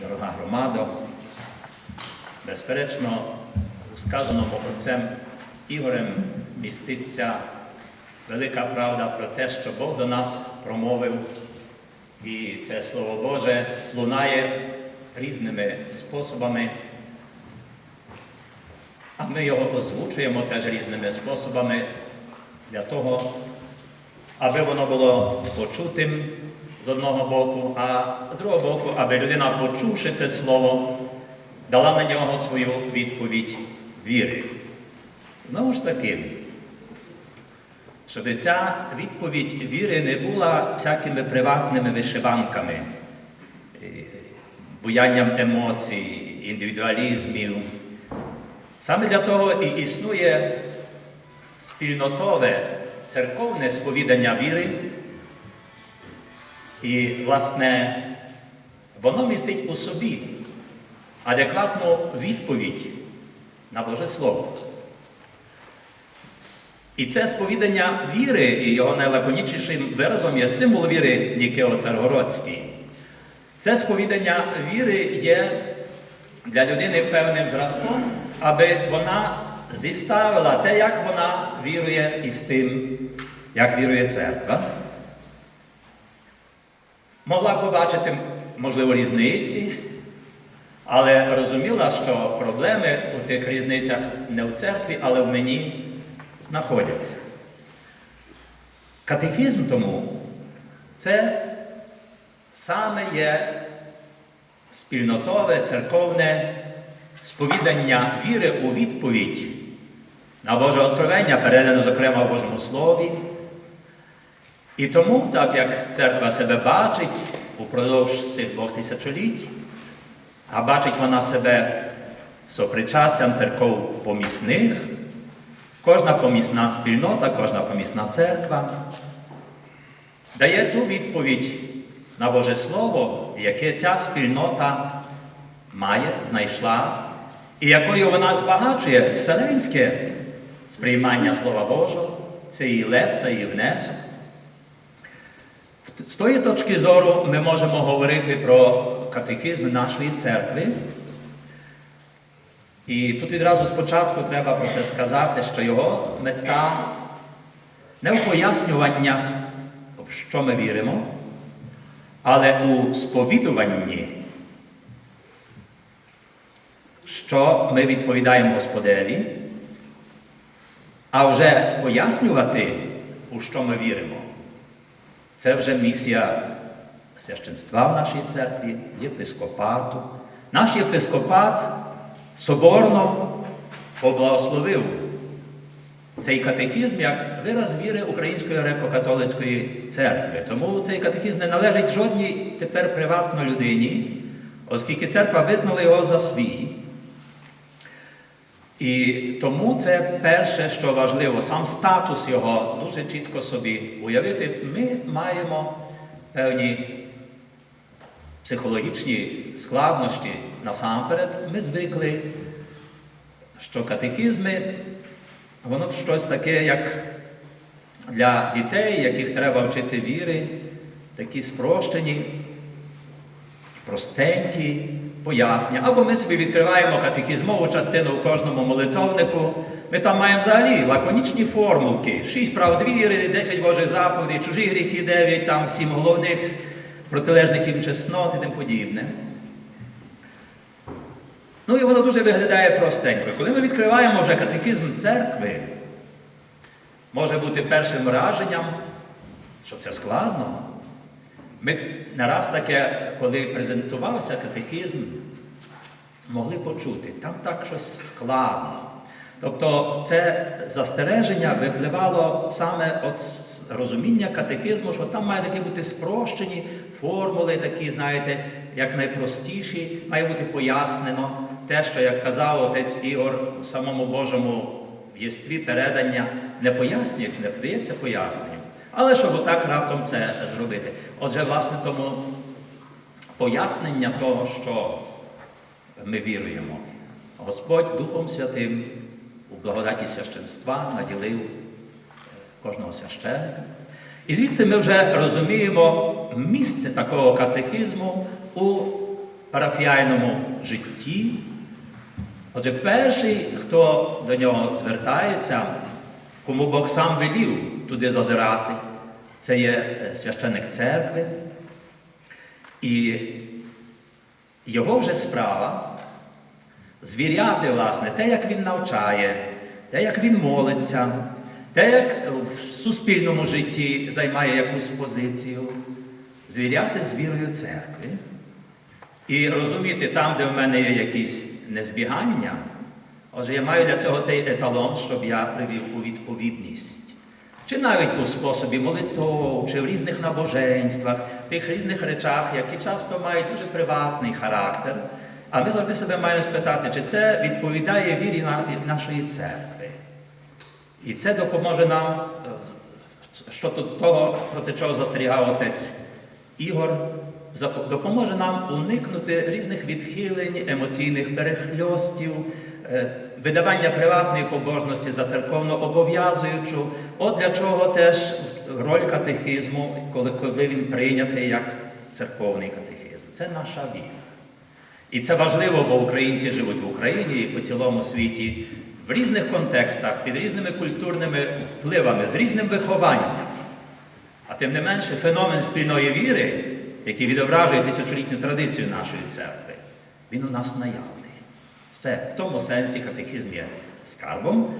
дорога громада. Безперечно, у сказаному отцем Ігорем міститься велика правда про те, що Бог до нас промовив, і це Слово Боже лунає різними способами. А ми його озвучуємо теж різними способами для того, аби воно було почутим з одного боку, а з другого боку, аби людина, почувши це слово, дала на нього свою відповідь віри. Знову ж таки, щоб ця відповідь віри не була всякими приватними вишиванками, е, буянням емоцій, індивідуалізмів. Саме для того і існує спільнотове церковне сповідання віри, і, власне, воно містить у собі адекватну відповідь на Боже Слово. І це сповідання віри, і його найлаконічнішим виразом є символ віри Нікео Царгородський. Це сповідання віри є для людини певним зразком, аби вона зіставила те, як вона вірує із тим, як вірує церква. Могла побачити, можливо, різниці, але розуміла, що проблеми у тих різницях не в церкві, але в мені знаходяться. Катехізм тому це саме є спільнотове церковне сповідання віри у відповідь на Боже откровення, передане, зокрема, в Божому Слові. І тому, так як церква себе бачить упродовж цих двох тисячоліть, а бачить вона себе сопричастям церков помісних, кожна помісна спільнота, кожна помісна церква дає ту відповідь на Боже Слово, яке ця спільнота має, знайшла, і якою вона збагачує вселенське сприймання Слова Божого, це її лепта, її внесок. З тої точки зору ми можемо говорити про катехізм нашої церкви. І тут відразу спочатку треба про це сказати, що його мета не в пояснюваннях, в що ми віримо, але у сповідуванні, що ми відповідаємо Господеві, а вже пояснювати, у що ми віримо. Це вже місія священства в нашій церкві, єпископату. Наш єпископат соборно поблагословив цей катехізм як вираз віри Української греко-католицької церкви. Тому цей катехізм не належить жодній тепер приватно людині, оскільки церква визнала його за свій. І тому це перше, що важливо, сам статус його дуже чітко собі уявити. Ми маємо певні психологічні складнощі насамперед. Ми звикли, що катехізми, воно щось таке, як для дітей, яких треба вчити віри, такі спрощені, простенькі пояснення. Або ми собі відкриваємо катехізмову частину в кожному молитовнику. Ми там маємо взагалі лаконічні формулки. Шість прав віри, 10 Божих заповідей, чужі гріхи, 9, там сім головних протилежних їм чеснот і тим подібне. Ну і воно дуже виглядає простенько. Коли ми відкриваємо вже катехізм церкви, може бути першим враженням, що це складно. Ми не раз таке, коли презентувався катехізм, могли почути, там так щось складно. Тобто це застереження випливало саме от розуміння катехізму, що там має такі бути спрощені формули, такі, знаєте, як найпростіші, має бути пояснено те, що, як казав отець Ігор, самому Божому єстві передання не пояснюється, не подається поясненням. Але щоб отак раптом це зробити. Отже, власне, тому пояснення того, що ми віруємо, Господь Духом Святим у благодаті священства наділив кожного священника. І звідси ми вже розуміємо місце такого катехізму у парафіальному житті. Отже, перший, хто до нього звертається, кому Бог сам велів туди зазирати, це є е, священник церкви. І його вже справа звіряти, власне, те, як він навчає, те, як він молиться, те, як в суспільному житті займає якусь позицію, звіряти з вірою церкви. І розуміти там, де в мене є якісь незбігання, отже, я маю для цього цей еталон, щоб я привів у відповідність. Чи навіть у способі молитов, чи в різних набоженствах, тих різних речах, які часто мають дуже приватний характер. А ми завжди себе маємо спитати, чи це відповідає вірі нашої церкви. І це допоможе нам, е, що тут того, проти чого застерігав отець Ігор, допоможе нам уникнути різних відхилень, емоційних перехльостів, видавання приватної побожності за церковно обов'язуючу. От для чого теж роль катехизму, коли, коли він прийнятий як церковний катехизм. Це наша віра. І це важливо, бо українці живуть в Україні і по цілому світі в різних контекстах, під різними культурними впливами, з різним вихованням. А тим не менше, феномен спільної віри, який відображує тисячолітню традицію нашої церкви, він у нас наявний. Це в тому сенсі катехизм є скарбом,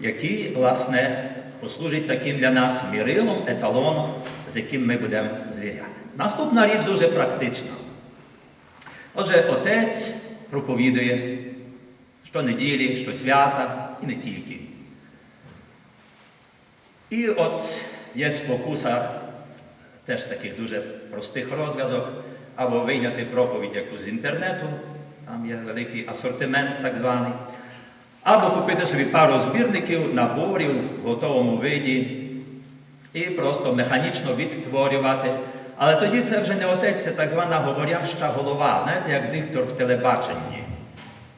який, власне, послужить таким для нас мірилом, еталоном, з яким ми будемо звіряти. Наступна річ дуже практична. Отже, отець проповідує щонеділі, щосвята і не тільки. І от є спокуса теж таких дуже простих розв'язок, або вийняти проповідь яку з інтернету, там є великий асортимент так званий, або купити собі пару збірників, наборів в готовому виді і просто механічно відтворювати. Але тоді це вже не отець, це так звана говоряща голова, знаєте, як диктор в телебаченні.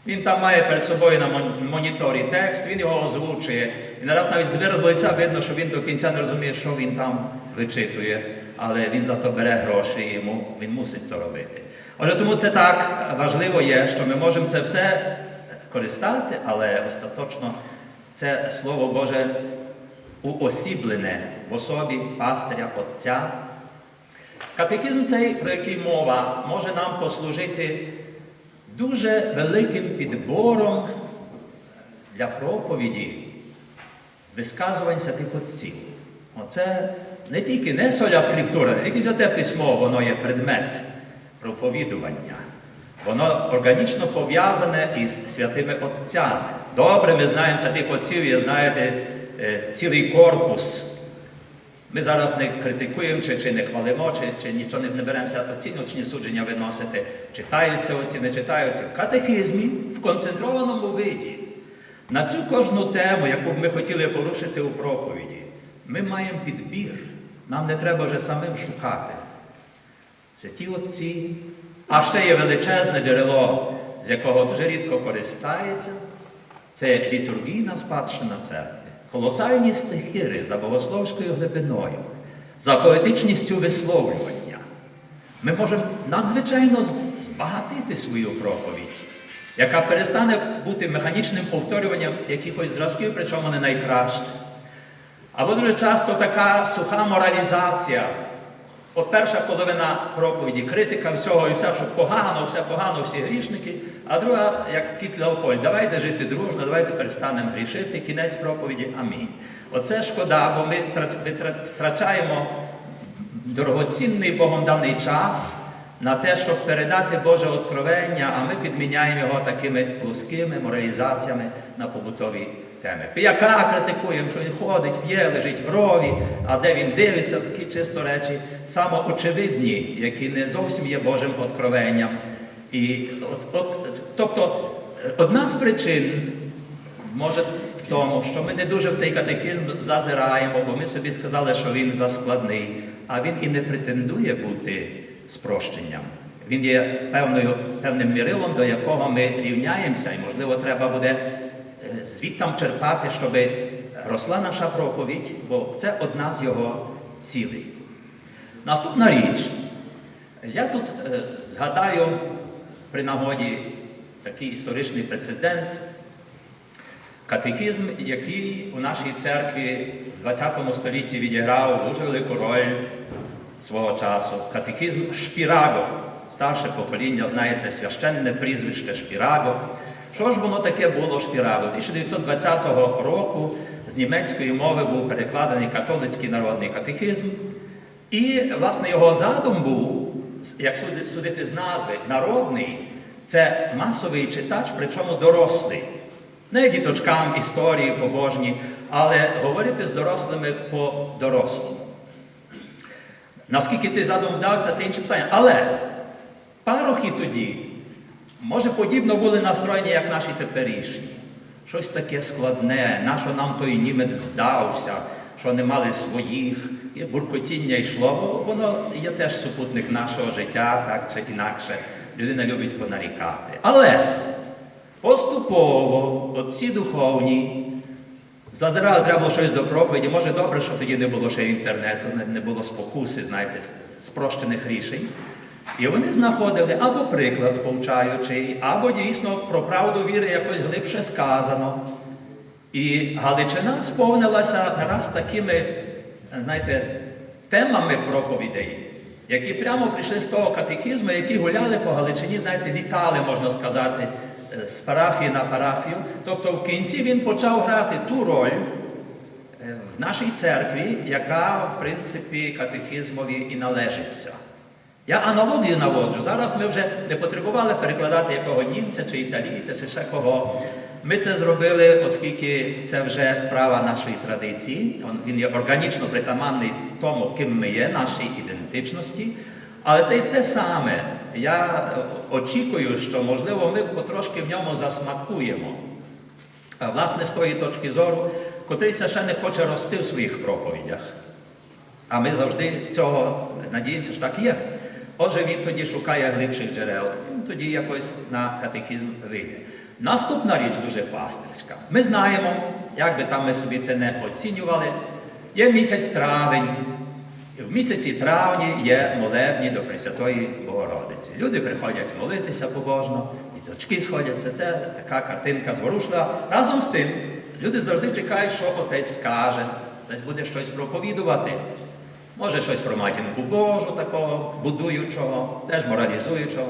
Він там має перед собою на моніторі текст, він його озвучує. І нараз навіть з лиця видно, що він до кінця не розуміє, що він там вичитує, але він за то бере гроші йому він мусить то робити. Отже, тому це так важливо є, що ми можемо це все користати, але остаточно це Слово Боже уосіблене в особі пастиря, отця. Катехізм цей, про який мова, може нам послужити дуже великим підбором для проповіді висказувань святих отців. Оце не тільки не соля скриптура, не тільки святе письмо, воно є предмет проповідування. Воно органічно пов'язане із святими отцями. Добре, ми знаємо святих отців, є, знаєте, е, цілий корпус. Ми зараз не критикуємо чи, чи не хвалимо, чи, чи нічого не, беремося оціночні судження виносити. Читаються оці, не читаються. В катехизмі в концентрованому виді. На цю кожну тему, яку б ми хотіли порушити у проповіді, ми маємо підбір. Нам не треба вже самим шукати. Святі отці, а ще є величезне джерело, з якого дуже рідко користається, це літургійна спадщина церкви. Колосальні стихири за богословською глибиною, за поетичністю висловлювання. Ми можемо надзвичайно збагатити свою проповідь, яка перестане бути механічним повторюванням якихось зразків, причому не найкраще. Або дуже часто така суха моралізація. От перша половина проповіді, критика всього і все, що погано, все погано, всі грішники. А друга, як кіт Леопольд, давайте жити дружно, давайте перестанемо грішити. Кінець проповіді. Амінь. Оце шкода, бо ми втрачаємо дорогоцінний Богом даний час на те, щоб передати Боже откровення, а ми підміняємо його такими плоскими моралізаціями на побутові теми. Пияка критикуємо, що він ходить, п'є, лежить в рові, а де він дивиться, такі чисто речі, самоочевидні, які не зовсім є Божим откровенням. І от, от, тобто, одна з причин може в тому, що ми не дуже в цей катехизм зазираємо, бо ми собі сказали, що він заскладний, а він і не претендує бути спрощенням. Він є певною, певним мірилом, до якого ми рівняємося, і, можливо, треба буде звідтам черпати, щоб росла наша проповідь, бо це одна з його цілей. Наступна річ. Я тут е, згадаю при нагоді такий історичний прецедент. Катехізм, який у нашій церкві в 20 столітті відіграв дуже велику роль свого часу. Катехізм Шпіраго. Старше покоління знає це священне прізвище Шпіраго. Що ж воно таке було Шпіраго? 1920 року з німецької мови був перекладений католицький народний катехізм. І, власне, його задум був, як судити з назви, народний це масовий читач, причому дорослий. Не діточкам історії побожні, але говорити з дорослими по-дорослому. Наскільки цей задум вдався, це інше питання. Але парохи тоді, може, подібно були настроєні, як наші теперішні. Щось таке складне, на що нам той німець здався, що не мали своїх, і буркотіння йшло, бо воно є теж супутник нашого життя, так чи інакше. Людина любить понарікати. Але поступово отці духовні Зазирали, треба було щось до проповіді. Може, добре, що тоді не було ще інтернету, не, не було спокуси, знаєте, спрощених рішень. І вони знаходили або приклад повчаючий, або дійсно про правду віри якось глибше сказано. І Галичина сповнилася нараз такими, знаєте, темами проповідей, які прямо прийшли з того катехізму, які гуляли по Галичині, знаєте, літали, можна сказати, е, з парафії на парафію. Тобто в кінці він почав грати ту роль е, в нашій церкві, яка, в принципі, катехізмові і належиться. Я аналогію наводжу. Зараз ми вже не потребували перекладати якого німця чи італійця, чи ще кого. Ми це зробили, оскільки це вже справа нашої традиції. Він є органічно притаманний тому, ким ми є, нашій ідентичності. Але це і те саме. Я е, очікую, що, можливо, ми потрошки в ньому засмакуємо. А, Власне, з тої точки зору, котрий священник хоче рости в своїх проповідях. А ми завжди цього надіємося, що так є. Отже, він тоді шукає глибших джерел, він тоді якось на катехізм вийде. Наступна річ дуже пастирська. Ми знаємо, як би там ми собі це не оцінювали, є місяць травень. В місяці травні є молебні до Пресвятої Богородиці. Люди приходять молитися побожно, і дочки сходяться. Це така картинка зворушлива. Разом з тим, люди завжди чекають, що отець скаже, отець буде щось проповідувати. Може, щось про матінку Божу, такого будуючого, теж моралізуючого.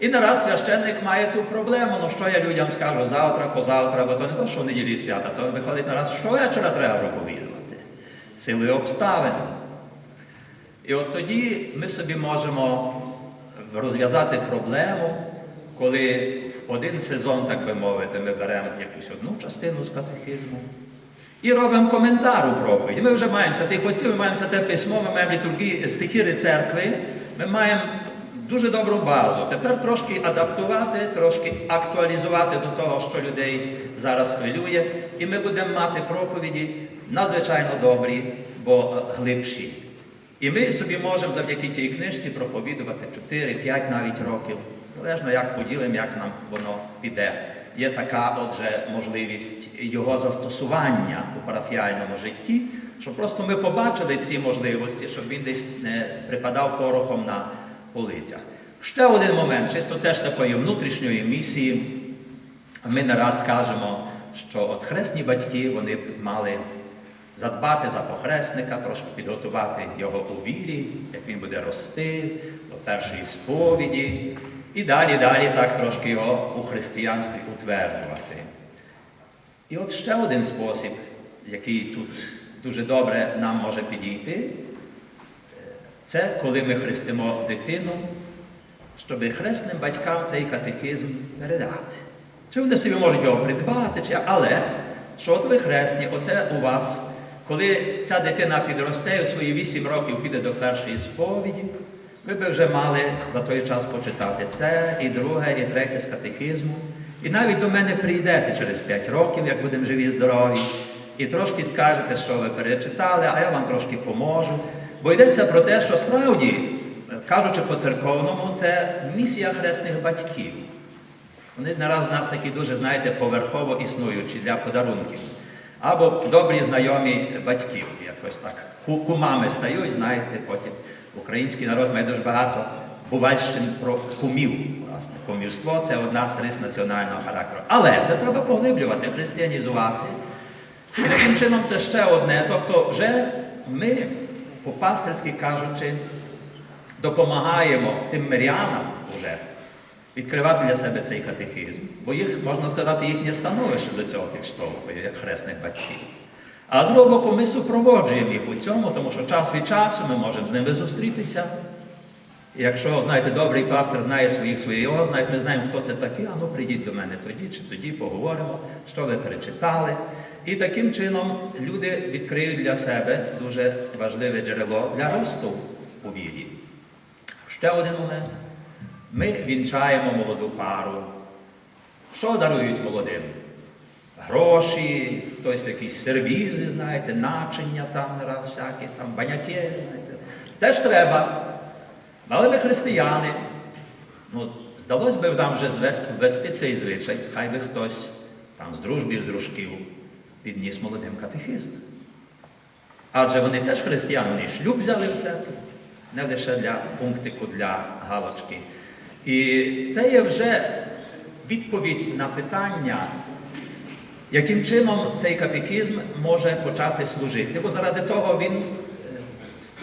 І нараз священник має ту проблему, ну що я людям скажу завтра, позавтра, бо то не то, що в неділі свята, то виходить нараз, що вечора треба проповідувати. Силою обставин. І от тоді ми собі можемо розв'язати проблему, коли в один сезон, так би мовити, ми беремо якусь одну частину з катехізму і робимо коментар у проповіді. Ми вже маємо святих отців, ми маємо святе письмо, ми маємо літургії, стихіри церкви, ми маємо дуже добру базу. Тепер трошки адаптувати, трошки актуалізувати до того, що людей зараз хвилює, і ми будемо мати проповіді надзвичайно добрі, бо глибші. І ми собі можемо завдяки тій книжці проповідувати 4-5 навіть років, залежно як поділимо, як нам воно піде. Є така, отже, можливість його застосування у парафіальному житті, щоб просто ми побачили ці можливості, щоб він десь не припадав порохом на полицях. Ще один момент, чисто теж такої внутрішньої місії. Ми не раз кажемо, що от хресні батьки вони мали задбати за похресника, трошки підготувати його у вірі, як він буде рости до першої сповіді, і далі, далі так трошки його у християнстві утверджувати. І от ще один спосіб, який тут дуже добре нам може підійти, це коли ми хрестимо дитину, щоб хресним батькам цей катехизм передати. Чи вони собі можуть його придбати, чи... але що от ви хресні, оце у вас, коли ця дитина підросте у свої вісім років піде до першої сповіді, ви би вже мали за той час почитати це, і друге, і третє з катехизму. І навіть до мене прийдете через п'ять років, як будемо живі, і здорові, і трошки скажете, що ви перечитали, а я вам трошки поможу. Бо йдеться про те, що справді, кажучи по-церковному, це місія хресних батьків. Вони нараз у нас такі дуже, знаєте, поверхово існуючі для подарунків. Або добрі знайомі батьків, якось так. Кумами стають, знаєте, потім український народ має дуже багато Бувальщин про кумів. Власне, кумівство це одна з рис національного характеру. Але це треба поглиблювати, християнізувати. І таким чином це ще одне. Тобто, вже ми, по-пастирськи кажучи, допомагаємо тим мирянам уже відкривати для себе цей катехізм, бо їх, можна сказати, їхнє становище до цього підштовхує, як хресних батьків. А з другого боку, ми супроводжуємо їх у цьому, тому що час від часу ми можемо з ними зустрітися. Якщо, знаєте, добрий пастор знає своїх свого, знаєте, ми знаємо, хто це такий, а ну прийдіть до мене тоді чи тоді, поговоримо, що ви перечитали. І таким чином люди відкриють для себе дуже важливе джерело для росту у вірі. Ще один момент. Ми вінчаємо молоду пару. Що дарують молодим? Гроші, хтось якісь сервізи, знаєте, начиння там раз всякі, там баняки, знаєте. Теж треба. Але ми християни. Ну, здалось би нам вже звести, ввести цей звичай, хай би хтось там з дружбів, з дружків підніс молодим катехизм. Адже вони теж християни, вони шлюб взяли в церкву, не лише для пунктику, для галочки. І це є вже відповідь на питання, яким чином цей катехізм може почати служити, бо заради того він е,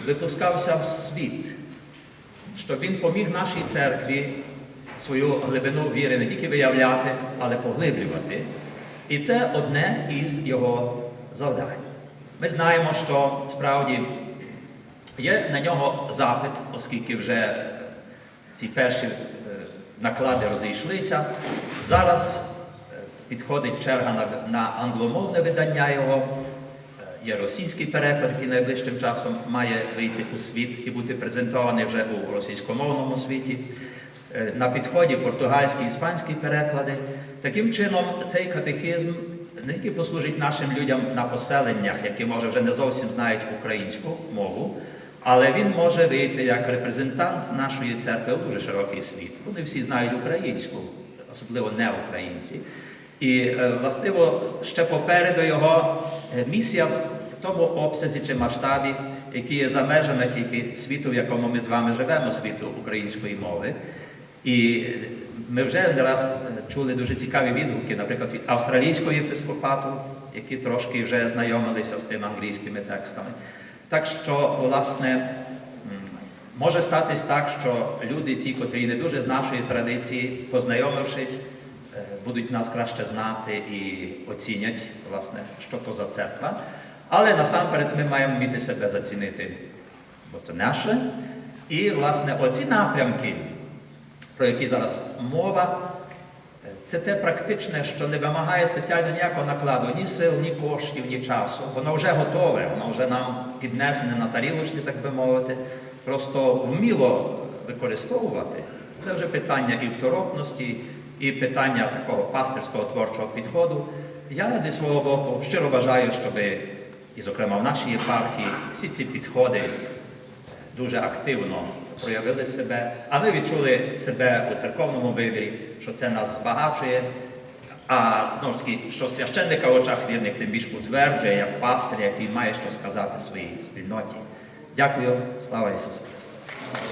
випускався в світ, щоб він поміг нашій церкві свою глибину віри не тільки виявляти, але поглиблювати. І це одне із його завдань. Ми знаємо, що справді є на нього запит, оскільки вже ці перші е, наклади розійшлися. Зараз підходить черга на, на англомовне видання його. Е, Є російський переклад, який найближчим часом має вийти у світ і бути презентований вже у російськомовному світі. Е, На підході португальські, іспанські переклади. Таким чином, цей катехизм не тільки послужить нашим людям на поселеннях, які може вже не зовсім знають українську мову, але він може вийти як репрезентант нашої церкви у дуже широкий світ. Вони всі знають українську, особливо не українці. І е, властиво ще попереду його е, місія в тому обсязі чи масштабі, який є за межами тільки світу, в якому ми з вами живемо, світу української мови. І ми вже не раз е, чули дуже цікаві відгуки, наприклад, від австралійського єпископату, які трошки вже знайомилися з тими англійськими текстами. Так що, власне, може статись так, що люди, ті, котрі не дуже з нашої традиції, познайомившись, е, будуть нас краще знати і оцінять, власне, що то за церква. Але насамперед ми маємо вміти себе зацінити, бо це наше. І, власне, оці напрямки, про які зараз мова, це те практичне, що не вимагає спеціально ніякого накладу, ні сил, ні коштів, ні часу. Воно вже готове, воно вже нам піднесене на тарілочці, так би мовити. Просто вміло використовувати. Це вже питання і второпності, і питання такого пастирського творчого підходу. Я зі свого боку щиро бажаю, щоб, і, зокрема, в нашій єпархії всі ці підходи дуже активно проявили себе, а ми відчули себе у церковному виборі, що це нас збагачує. А знову ж таки, що священника в очах вірних тим більш утверджує, як пастир, який має що сказати своїй спільноті. Дякую, слава Ісусу Христу!